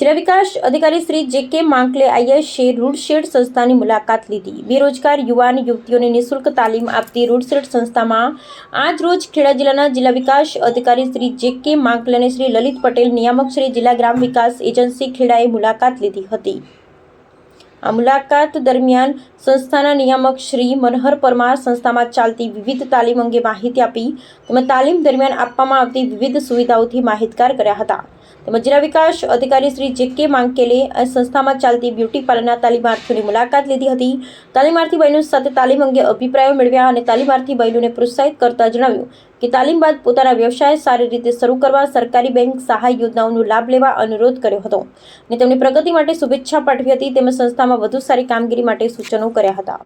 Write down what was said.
જિલ્લા વિકાસ અધિકારી શ્રી જે કે માંકલે આઈએસએ રૂડશેડ સંસ્થાની મુલાકાત લીધી. બેરોજગાર યુવાન યુવતીઓને નિઃશુલ્ક તાલીમ આપતી રૂડશેડ સંસ્થામાં આજ રોજ ખેડા જિલ્લાના જિલ્લા વિકાસ અધિકારી શ્રી જે કે માંકલે અને શ્રી લલિત પટેલ, નિયામક શ્રી જિલ્લા ગ્રામ વિકાસ એજન્સી ખેડાએ મુલાકાત લીધી હતી. આ મુલાકાત દરમિયાન સંસ્થાના નિયામક શ્રી મનહર પરમાર સંસ્થામાં ચાલતી વિવિધ તાલીમ અંગે માહિતી આપી. તેમજ તાલીમ દરમિયાન આપવામાં આવતી વિવિધ સુવિધાઓથી માહિતગાર કર્યા હતા. તેમજ જિલ્લા વિકાસ અધિકારી શ્રી જે કે માંકેલે સંસ્થામાં ચાલતી બ્યુટી પાર્લરના તાલીમાર્થીઓની મુલાકાત લીધી હતી. તાલીમાર્થી બહેનો સાથે તાલીમ અંગે અભિપ્રાયો મેળવ્યા અને તાલીમાર્થી બહેનોને પ્રોત્સાહિત કરતા જણાવ્યું કે તાલીમ બાદ પોતાના વ્યવસાય સારી રીતે શરૂ કરવા સરકારી બેંક સહાય યોજનાઓનો લાભ લેવા અનુરોધ કર્યો હતો અને તેમની પ્રગતિ માટે શુભેચ્છા પાઠવી હતી. તેમજ સંસ્થામાં વધુ સારી કામગીરી માટે સૂચનો કર્યા હતા.